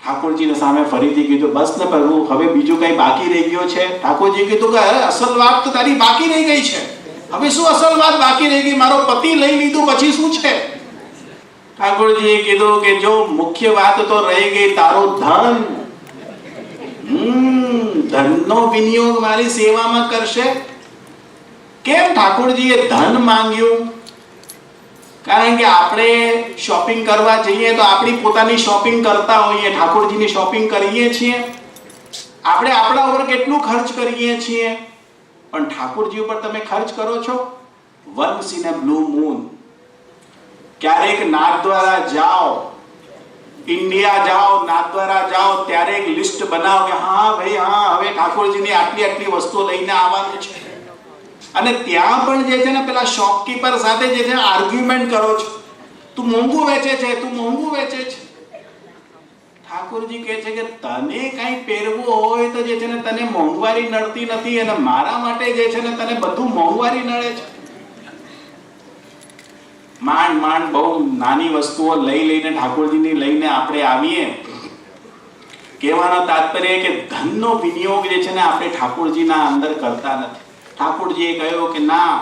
ઠાકોરજીને સામે ફરીથી કીધું, બસ ને પ્રભુ, હવે બીજું કઈ બાકી રહી ગયો છે? ઠાકોરજી કીધું કે અસલ વાત તો તારી બાકી રહી ગઈ છે. હવે શું અસલ વાત બાકી રહી ગઈ? મારો પતિ લઈ લીધું, પછી શું છે? ઠાકોરજીએ કીધું કે, જો મુખ્ય વાત તો રહી ગઈ તારો ધન. ધનનો વિનિયોગ મારી સેવામાં કરશે? કેમ ઠાકોરજીએ ધન માંગ્યું? કારણ કે આપણે શોપિંગ કરવા જઈએ તો આપણી પોતાની શોપિંગ કરતા હોઈએ, ઠાકોરજીની શોપિંગ કરીએ છીએ. આપણે આપણા ઉપર કેટલું ખર્ચ કરીએ છીએ? પણ ઠાકોરજી ઉપર તમે ખર્ચ કરો છો? Once in a blue moon. ક્યારેક નાથદ્વારા જાઓ, ઇન્ડિયા જાઓ નાથદ્વારા જાઓ, ત્યારે એક લિસ્ટ બનાવો કે, હા, ભાઈ, હા, હવે ઠાકોરજીની આટલી આટલી વસ્તુઓ લઈને આવવાનું છે. અને ત્યાં પણ જે છે ને પેલા શોપકીપર સાથે જે છે આર્ગ્યુમેન્ટ કરો છો. તું મોંઘું વેચે છે, તું મોંઘું વેચે છે. ઠાકોરજી કહે છે કે તને કઈ પહેરવું હોય તો જે છે ને તને મોંઘવારી નડતી નથી અને મારા માટે જે છે ને તને બધું મોંઘવારી નડે છે. માંડ માંડ બહુ નાની વસ્તુઓ લઈ લઈને, ઠાકોરજીની લઈને આપણે આવીએ. કહેવાનો તાત્પર્ય કે ધનનો વિનિયોગ જે છે ને આપણે ઠાકોરજીના અંદર કરતા નથી. ઠાકોરજીએ કહ્યું કે ના,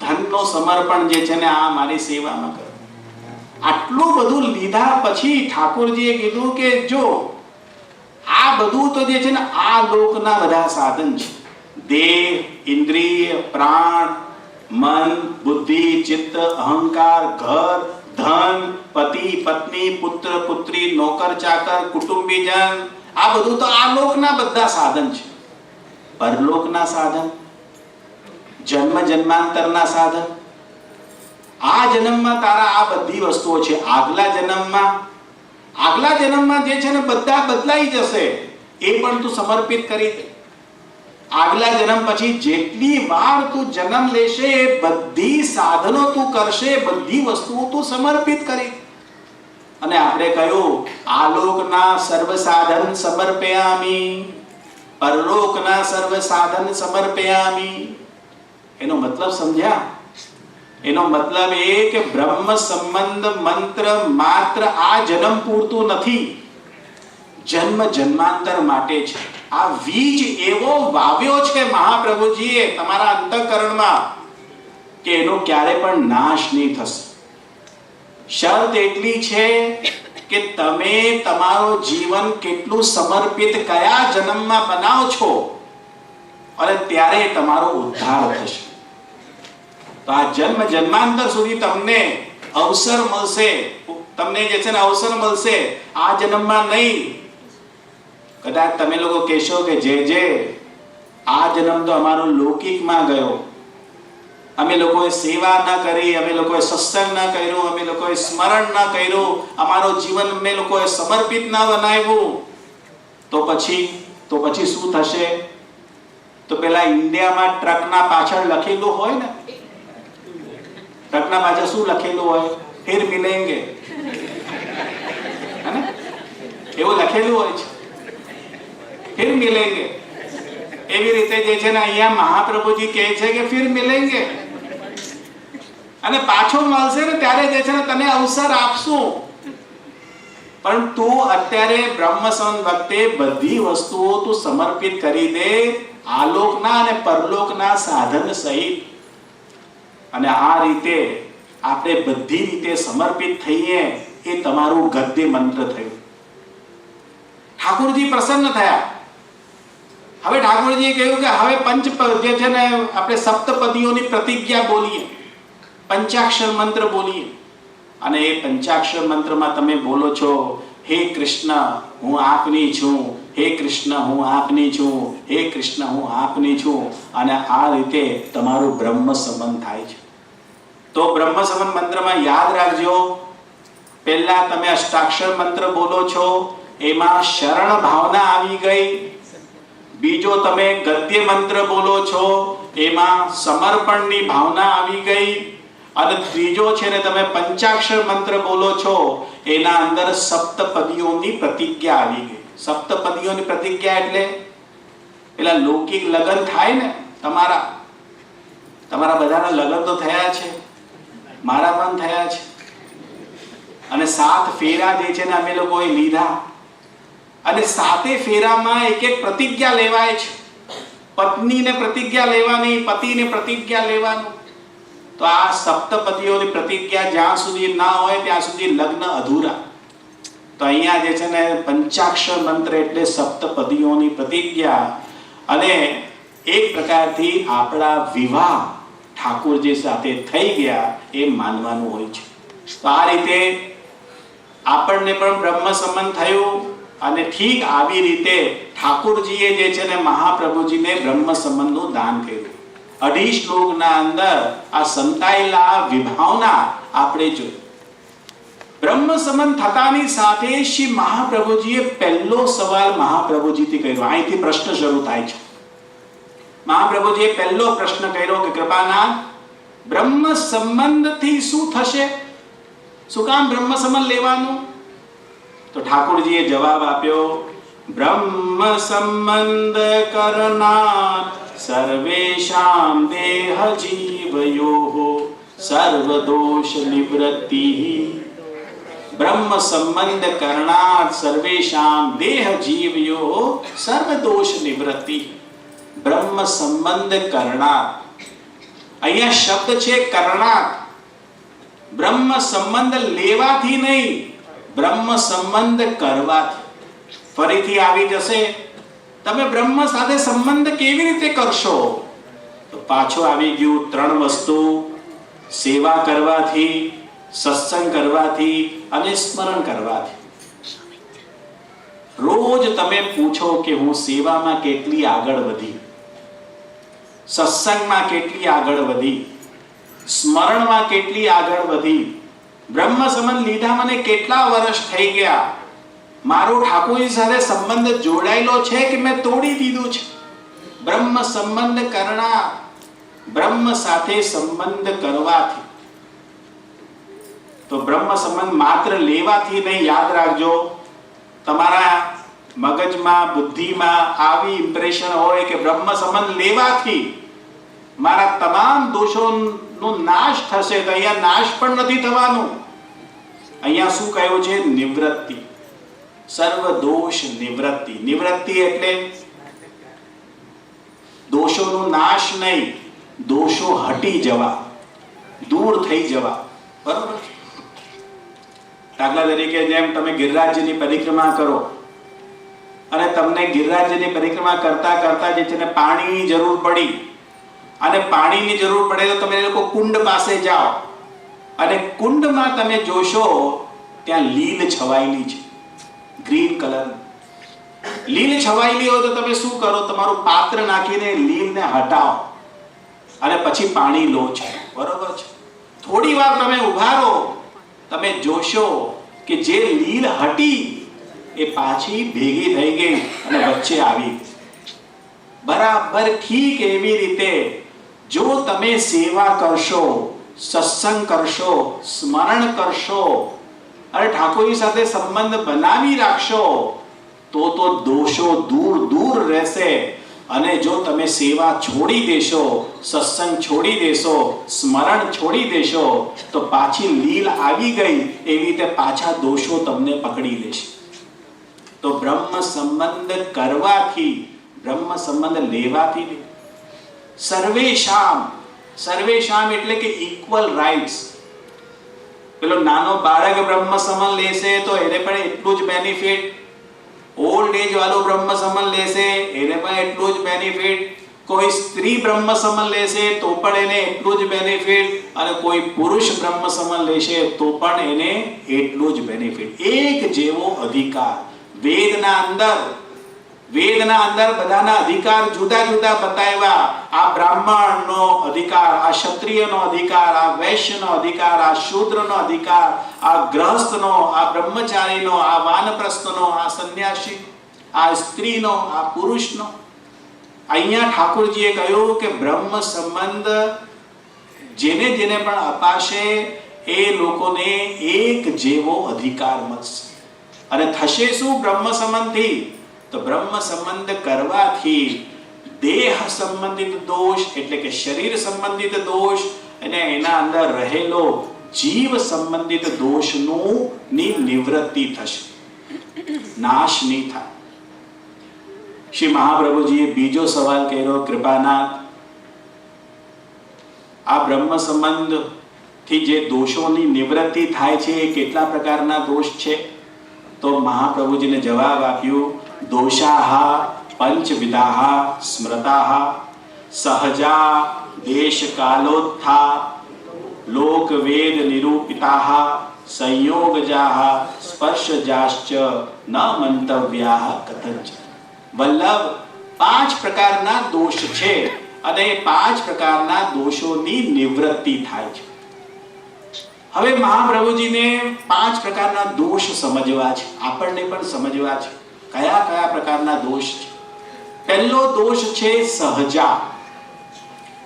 ધનનો સમર્પણ જે છે ને આ મારી સેવામાં કરો. આટલું બધું લીધા પછી ઠાકોરજીએ કીધું કે જો, આ બધું તો જે છે ને આ લોકના બધા સાધન છે. દેહ, ઇન્દ્રિય, પ્રાણ, મન, બુદ્ધિ, ચિત્ત, અહંકાર, ઘર, ધન, પતિ, પત્ની, પુત્ર, પુત્રી, નોકર, ચાકર, કુટુંબીજન, આ બધું તો આ લોકના બધા સાધન છે. પરલોકના સાધન? જન્મ જન્માંતરના સાધન. આ જન્મમાં તારા આ બધી વસ્તુઓ છે. આગલા જન્મમાં આગલા જન્મમાં જે છે ને બધા બદલાઈ જશે, એ પણ તું સમર્પિત કરી દે. આગલા જન્મ પછી જેટલી વાર તું જન્મ લેશે એ બધી સાધનો તું કરશે, બધી વસ્તુઓ તું સમર્પિત કરી અને આપણે કહ્યું, આલોકના સર્વ સાધન સમર્પયામી. પરલોકના સર્વ સાધન સમર્પયામી. એનો મતલબ સમજ્યા? એનો મતલબ એ કે બ્રહ્મ સંબંધ મંત્ર માત્ર આ જન્મ પૂરતું નથી. જન્મ જન્માંતર માટે છે. આ વીજ એવો વાવ્યો છે મહાપ્રભુજીએ તમારા અંતઃકરણમાં કે એનો ક્યારે પણ નાશ નહીં થશે. શરત એટલી છે કે તમે તમારો જીવન કેટલું સમર્પિત કયા જન્મમાં બનાવો છો? અને ત્યારે તમારો ઉદ્ધાર થશે. તો આ જન્મ જન્માંતર સુધી તમને અવસર મળશે. તમને જે છે ને અવસર મળશે. આ જન્મમાં નહીં. કદાચ તમે લોકો કહેશો કે જે જે, આ જન્મ તો અમારો લૌકિકમાં ગયો. અમે લોકોએ સેવા ન કરી, અમે લોકોએ સત્સંગ ન કર્યું, અમે લોકોએ સ્મરણ ન કર્યું. અમારો જીવન અમે લોકોએ સમર્પિત ન બનાવ્યું. તો પછી તો પછી શું થશે? તો પેલા ઇન્ડિયામાં ટ્રકના પાછળ લખેલું હોય ને? ટ્રકના પાછળ શું લખેલું હોય? ફિર મિલેંગે. એવું લખેલું હોય છે. ફિર મિલેંગે. એવી રીતે જે છે ને અહીંયા મહાપ્રભુજી કહે છે કે ફિર મિલેંગે. અને પાછો મળશે ને ત્યારે જે છે ને તને અવસર આપશું. પણ તું અત્યારે બ્રહ્મસન વખતે બધી વસ્તુઓ તું સમર્પિત કરી દે આલોકના અને પરલોકના સાધન સહિત. અને આ રીતે આપણે બધી રીતે સમર્પિત થઈએ એ તમારું ગદ્ય મંત્ર થયું. ઠાકોરજી પ્રસન્ન થયા. હવે ઠાકોરજીએ કહ્યું કે હવે પંચ જે છે ને આપણે સપ્તપદીઓની પ્રતિજ્ઞા બોલીએ. પંચાક્ષર મંત્ર બોલીએ. અને એ પંચાક્ષર મંત્રમાં તમે બોલો છો, હે કૃષ્ણ, હું આપની છું. હે કૃષ્ણ, હું આપની છું. હે કૃષ્ણ, હું આપની છું. અને આ રીતે તમારું બ્રહ્મ સંબંધ થાય છે. તો બ્રહ્મ સંબંધ મંત્રમાં યાદ રાખજો. પહેલા તમે અષ્ટાક્ષર મંત્ર બોલો છો, એમાં શરણ ભાવના આવી ગઈ. બીજો તમે ગદ્ય મંત્ર બોલો છો, એમાં સમર્પણની ભાવના આવી ગઈ. અને ત્રીજો છે ને તમે પંચાક્ષર મંત્ર બોલો છો, એના અંદર સપ્તપદીઓની પ્રતિજ્ઞા આવી ગઈ. સપ્તપદીઓની પ્રતિજ્ઞા એટલે? પેલા લૌકિક લગ્ન થાય ને, તમારા તમારા બધાના લગ્ન તો થયા છે. મારા પણ થયા છે. અને સાત ફેરા જે છે ને અમે લોકોએ લીધા. અને સાતે ફેરામાં એક એક પ્રતિજ્ઞા લેવાય છે. પત્નીને પ્રતિજ્ઞા લેવાની, પતિને પ્રતિજ્ઞા લેવાનું. તો આ સપ્તપતિઓની પ્રતિજ્ઞા જ્યાં સુધી ના હોય ત્યાં સુધી લગ્ન અધૂરા. તો અહીંયા જે છે ને પંચાક્ષર મંત્ર એટલે સપ્તપદીઓની પ્રતિજ્ઞા. અને એક પ્રકારથી આપણા વિવાહ ઠાકોરજી સાથે થઈ ગયા એ માનવાનું હોય છે. તો આ રીતે આપણને પણ બ્રહ્મ સંબંધ થયું અને ઠીક આવી રીતે ઠાકોરજીએ જે છે ને મહાપ્રભુજીને બ્રહ્મ સંબંધનું દાન કર્યું. અઢી શ્લોકના અંદર આ સંતાયેલા વિભાવના આપણે જોઈ. બ્રહ્મ સંબંધ થતાની સાથે શ્રી મહાપ્રભુજીએ પહેલો સવાલ મહાપ્રભુજીથી કર્યો. અહીંથી પ્રશ્ન શરૂ થાય છે. મહાપ્રભુજીએ પહેલો પ્રશ્ન કર્યો કે કૃપાના બ્રહ્મ સંબંધથી શું થશે? શું કામ બ્રહ્મ સંબંધ લેવાનું? તો ઠાકોરજીએ જવાબ આપ્યો, બ્રહ્મ સંબંધ કરનાર સર્વેશામ દેહ જીવયો સર્વ દોષ નિવૃત્તિ. બ્રહ્મ સંબંધ કરનાર સર્વેશામ દેહ જીવયો સર્વ દોષ નિવૃત્તિ. બ્રહ્મ સંબંધ કરણા અહીંયા શબ્દ છે કરણા બ્રહ્મ સંબંધ લેવાથી નહીં, બ્રહ્મ સંબંધ કરવાથી. ફરીથી આવી જશે. તમે બ્રહ્મ સાથે સંબંધ કેવી રીતે કરશો? તો પાછો આવી ગયું ત્રણ વસ્તુ. સેવા કરવાથી, સત્સંગ કરવાથી અને સ્મરણ કરવાથી. રોજ તમે પૂછો કે હું સેવામાં કેટલી આગળ વધી? સત્સંગમાં કેટલી આગળ વધી? સ્મરણમાં કેટલી આગળ વધી? બ્રહ્મ સંબંધ લીધા મને કેટલા વર્ષ થઈ ગયા? મારો ઠાકોરજી સાથે સંબંધ જોડાયેલો છે કે મેં તોડી દીધું છે? બ્રહ્મ સંબંધ કરણા બ્રહ્મ સાથે સંબંધ કરવાથી. તો બ્રહ્મ સંબંધ માત્ર લેવાથી નહીં, યાદ રાખજો. તમારા મગજમાં, બુદ્ધિમાં આવી ઇમ્પ્રેશન હોય કે બ્રહ્મ સંબંધ લેવાથી મારા તમામ દોષોનો નાશ થશે તો અહીંયા નાશ પણ નથી થવાનું. અહીંયા શું કહ્યું છે? નિવૃત્તિ. સર્વ દોષ નિવૃત્તિ. નિવૃત્તિ એટલે દોષોનો નાશ નહીં, દોષો હટી જવા, દૂર થઈ જવા. બરોબર? દાખલા તરીકે જેમ તમે ગિરિરાજની પરિક્રમા કરો અને તમને ગિરિરાજની પરિક્રમા કરતા કરતા જે છે ને પાણીની જરૂર પડી. અને પાણીની જરૂર પડે તો તમે લોકો કુંડ પાસે જાઓ. અને કુંડમાં તમે જોશો ત્યાં લીલ છવાયેલી છે. Green colour. લીલ છવાયેલી હોય તો તમે શું કરો? તમારું પાત્ર નાખીને લીલને હટાવો. અને પછી પાણી લો છો. બરોબર છે? થોડી વાર તમે ઊભા રહો. તમે જોશો કે જે લીલ હટી એ પાછી ભેગી થઈ ગઈ અને વચ્ચે આવી. બરાબર ઠીક એવી રીતે જો તમે સેવા કરશો, સત્સંગ કરશો, સ્મરણ કરશો અને ઠાકોરજી સાથે સંબંધ બનાવી રાખશો, તો તો દોષો દૂર દૂર રહેશે. અને જો તમે સેવા છોડી દેશો, સત્સંગ છોડી દેશો, સ્મરણ છોડી દેશો, તો પાછી લીલ આવી ગઈ એવી રીતે પાછા દોષો તમને પકડી લેશે. તો બ્રહ્મ સંબંધ કરવાથી, બ્રહ્મ સંબંધ લેવાથી સર્વેશામ સર્વેશામ એટલે કે ઇક્વલ રાઇટ્સ પેલો નાનો બાળક બ્રહ્મ સંબંધ લેશે તો એને પણ એટલું જ બેનિફિટ ઓલ્ડ એજ વાળો બ્રહ્મ સંબંધ લેશે, એને પણ એટલું જ બેનિફિટ કોઈ સ્ત્રી બ્રહ્મ સંબંધ લેશે તો પણ એને એટલું જ બેનિફિટ અને કોઈ પુરુષ બ્રહ્મ સંબંધ લેશે તો પણ એને એટલું જ બેનિફિટ એક જેવો અધિકાર. વેદના અંદર વેદના અંદર બધાના અધિકાર જુદા જુદા બતાવ્યા. આ બ્રાહ્મણનો અધિકાર, આ ક્ષત્રિયનો અધિકાર, આ વૈશ્યનો અધિકાર, આ શૂદ્રનો અધિકાર, આ ગ્રહસ્થનો, આ બ્રહ્મચારીનો, આ વાનપ્રસ્થનો, આ સંન્યાસી, આ સ્ત્રીનો, આ પુરુષનો. અહીંયા ઠાકોરજીએ કહ્યું કે બ્રહ્મ સંબંધ જેને જેને પણ અપાશે, એ લોકોને એક જેવો અધિકાર મળશે. અને થશે શું બ્રહ્મ સંબંધી તો બ્રહ્મ સંબંધ કરવાથી દેહ સંબંધિત દોષ, એટલે કે શરીર સંબંધિત દોષ, અને એના અંદર રહેલો જીવ સંબંધિત દોષનું ની નિવૃત્તિ થશે. નાશ નહીં થાય. શ્રી મહાપ્રભુજીએ બીજો સવાલ કર્યો, કૃપાનાથ, આ બ્રહ્મ સંબંધથી જે દોષોની નિવૃત્તિ થાય છે, એ કેટલા પ્રકારના દોષ છે? તો મહાપ્રભુજીને જવાબ આપ્યો દોષાહા પંચવિધાહા સ્મૃતાહા સહજા દેશ કાલોત્થા લોક વેદ નિરૂપિતાઃ સંયોગજાઃ સ્પર્શજાશ્ચ ન મંતવ્યાઃ કથંચ વલ્લભ પાંચ પ્રકારના દોષ છે અને એ પાંચ પ્રકારના દોષોની નિવૃત્તિ થાય છે હવે મહાપ્રભુજીને પાંચ પ્રકારના દોષ સમજવા છે. આપણને પણ સમજવા છે. કયા કયા પ્રકારના દોષ છે? પહેલો દોષ છે સહજા.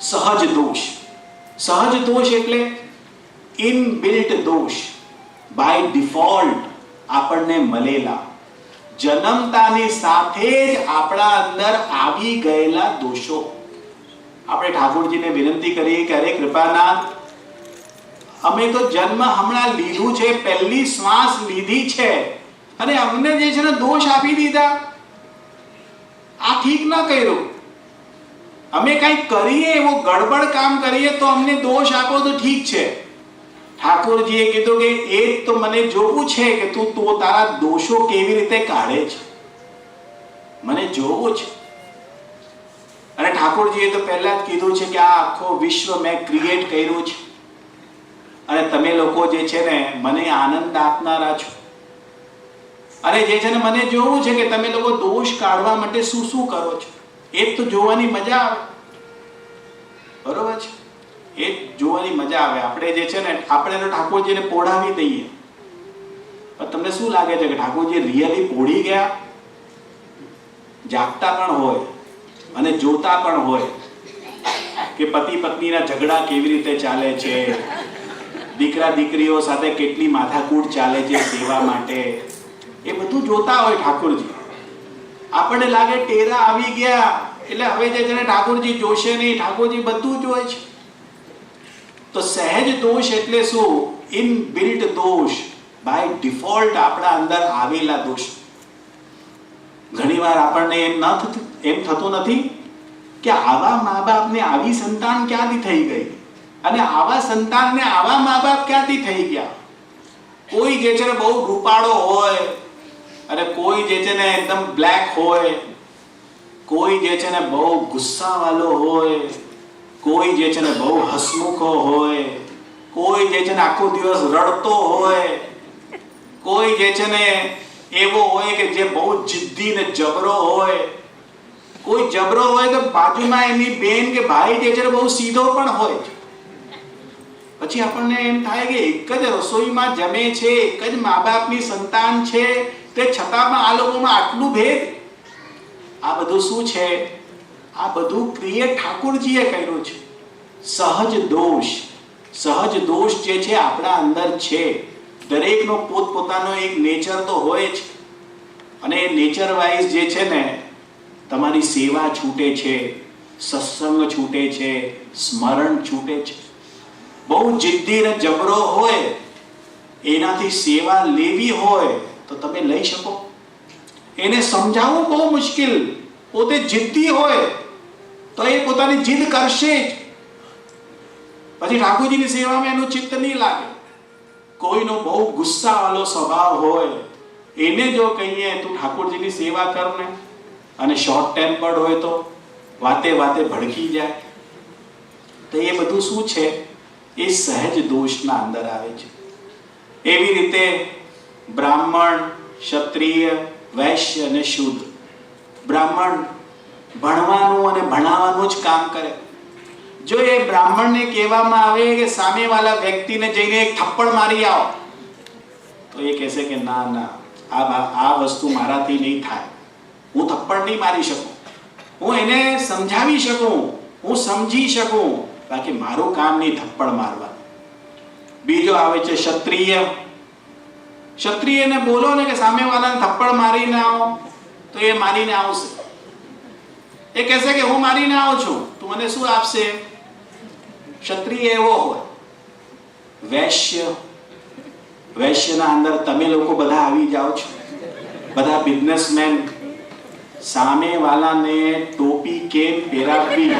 સહજ દોષ. સહજ દોષ એટલે ઇનબિલ્ટ દોષ. બાય ડિફોલ્ટ આપણને મળેલા. જન્મતાની સાથે જ આપણા અંદર આવી ગયેલા દોષો. આપણે ઠાકોરજીને વિનંતી કરીએ કે અરે કૃપાનાથ અમે તો જન્મ હમણાં લીધું છે, પહેલી શ્વાસ લીધી છે. અને અમને જે છે ને દોષ આપી દીધા. આ ઠીક ન કર્યું. અમે કંઈક કરીએ એવો ગડબડ કામ કરીએ તો અમને દોષ આપો તો ઠીક છે. ઠાકોરજીએ કીધું કે એ તો મને જોવું છે કે તું તો તારા દોષો કેવી રીતે કાઢે છે. મને જોવું છે. અને ઠાકોરજીએ તો પહેલા જ કીધું છે કે આ આખો વિશ્વ મેં ક્રિએટ કર્યું છે. અને તમે લોકો જે છે ને, મને આનંદ આપનારા છો. અને જે છે ને, મને જોવું છે કે તમે લોકો દોષ કાઢવા માટે શું શું કરો છો? એ તો જોવાની મજા આવે. બરોબર છે? એ જોવાની મજા આવે. આપણે જે છે ને, આપણે ઠાકોરજીને પોઢાવી દઈએ. તમને શું લાગે છે કે ઠાકોરજી રિયલી પોઢી ગયા? જાગતા પણ હોય અને જોતા પણ હોય કે પતિ પત્નીના ઝઘડા કેવી રીતે ચાલે છે? દીકરા દીકરીઓ સાથે કેટલી માથાકૂટ ચાલે છે સેવા માટે, એ બધું જોતા હોય ઠાકોરજી. આપણને લાગે ટેરા આવી ગયા, એટલે હવે જે જેને ઠાકોરજી જોશે નહીં, ઠાકોરજી બધું જોવે છે. તો સહેજ દોષ એટલે શું? ઇન બિલ્ટ દોષ બાય ડિફોલ્ટ આપણા અંદર આવેલા દોષ. ઘણીવાર આપણને એમ ન થતું, એમ થતું નથી કે આવા મા બાપને આવી સંતાન ક્યાંથી થઈ ગઈ? અને આવા સંતાનને આવા મા બાપ ક્યાંથી થઈ ગયા? કોઈ જે છે ને બહુ રૂપાળો હોય, અને કોઈ જે છે ને એકદમ બ્લેક હોય, કોઈ જે છે ને બહુ ગુસ્સાવાળો હોય, કોઈ જે છે ને બહુ હસમુખો હોય, કોઈ જે છે ને આખો દિવસ રડતો હોય, કોઈ જે છે ને એવો હોય કે જે બહુ જિદ્દી ને જબરો હોય. કોઈ જબરો હોય તો બાજુમાં એની બેન કે ભાઈ જે છે ને બહુ સીધો પણ હોય. પછી આપણને એમ થાય કે એક જ રસોઈમાં જમે છે, એક જ મા બાપની સંતાન છે, તે છતાં પણ આ લોકોમાં આટલું ભેદ? આ બધું શું છે? આ બધું પ્રિય ઠાકોરજીએ કર્યું છે. સહજ દોષ. સહજ દોષ જે છે આપણા અંદર છે. દરેકનો પોતપોતાનો એક નેચર તો હોય જ. અને નેચર વાઇઝ જે છે ને, તમારી સેવા છૂટે છે, સત્સંગ છૂટે છે, સ્મરણ છૂટે છે. બહુ જિદ્દી ને જબરો હોય, એનાથી સેવા લેવી હોય, તો તમે લઈ શકો. એને સમજાવવું બહુ મુશ્કેલ. પોતે જિદ્દી હોય, તો એ પોતાની જીદ કરશે જ. પછી ઠાકોરજીની સેવામાં એનું ચિત્ત નહીં લાગે. કોઈનો બહુ ગુસ્સાવાળો સ્વભાવ હોય, એને જો કહીએ, તું ઠાકોરજીની સેવા કર ને. અને શોર્ટ ટેમ્પર્ડ હોય તો વાતે વાતે ભડકી જાય. તો એ બધું શું છે? એ સહેજ દોષના અંદર આવે છે. એવી રીતે બ્રાહ્મણ, ક્ષત્રિય, વૈશ્ય અને શુદ્ધ. બ્રાહ્મણ ભણવાનું અને ભણાવવાનું જ કામ કરે. જો એ બ્રાહ્મણને કહેવામાં આવે કે સામેવાળા વ્યક્તિને જઈને એક થપ્પડ મારી આવો, તો એ કહેશે કે ના ના, આ આ વસ્તુ મારાથી નહીં થાય. હું થપ્પડ નહીં મારી શકું. હું એને સમજાવી શકું, હું સમજી શકું. બાકી મારું કામ નહીં થપ્પડ મારવા. બીજો આવે છે ક્ષત્રિય. ક્ષત્રિયને બોલો ને કે સામેવાળાને થપ્પડ મારીને આવો, તો એ મારીને આવશે. એ કહેશે કે હું મારીને આવું છું, તું મને શું આપશે? ક્ષત્રિય એવો હોય. વૈશ્ય. વૈશ્યના અંદર તમે લોકો બધા આવી જાઓ છો. બધા બિઝનેસમેન સામે વાલાને ટોપી કેમ પહેરાવવી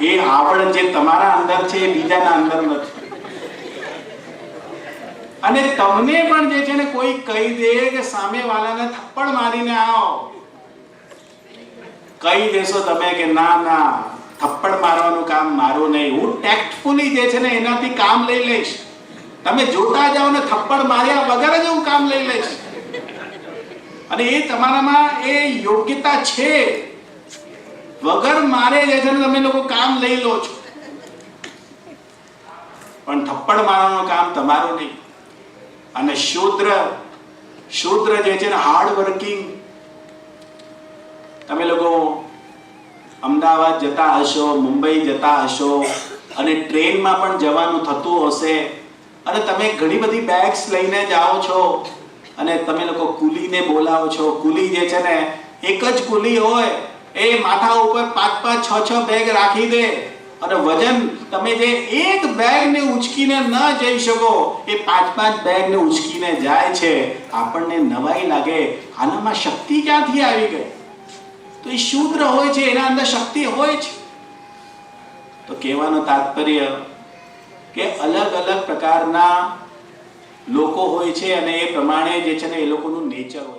એ આવડ જે તમારા અંદર છે એ બીજાના અંદર નથી. અને તમને પણ જે છે ને કોઈ કહી દે કે સામે વાળાને થપ્પડ મારીને આવો. કહી દેશો તમે કે ના ના, થપ્પડ મારવાનું કામ મારું નહીં. હું ટેક્ટફુલી જે છે ને એનાથી કામ લઈ લઈશ. તમે જોતા જાઓ ને થપ્પડ માર્યા વગર જ હું કામ લઈ લઈશ. અને એ તમારામાં એ યોગ્યતા છે. વગર મારે જે છે ને તમે લોકો કામ લઈ લો છો. પણ થપ્પડ મારવાનું કામ તમારું નહીં. અને શૂદ્ર શૂદ્ર જે છે ને હાર્ડ વર્કિંગ તમે લોકો અમદાવાદ જતા હશો, મુંબઈ જતા હશો, અને ટ્રેનમાં પણ જવાનું થતું હશે, અને તમે ઘણી બધી બેગ્સ લઈને જાઓ છો, અને તમે લોકો કુલીને બોલાવો છો. કુલી જે છે ને એક જ કુલી હોય એ માથા ઉપર પાંચ પાંચ છ છ બેગ રાખી દે. અને વજન, તમે જે એક બેગને ઉચકીને ન જઈ શકો, એ પાંચ પાંચ બેગને ઉચકીને જાય છે. આપણને નવાઈ લાગે. આનામાં શક્તિ ક્યાંથી આવી ગઈ? તો એ શૂદ્ર હોય છે, એના અંદર શક્તિ હોય છે તો કહેવાનું તાત્પર્ય કે અલગ અલગ પ્રકારના લોકો હોય છે અને એ પ્રમાણે જે છે ને એ લોકોનું નેચર હોય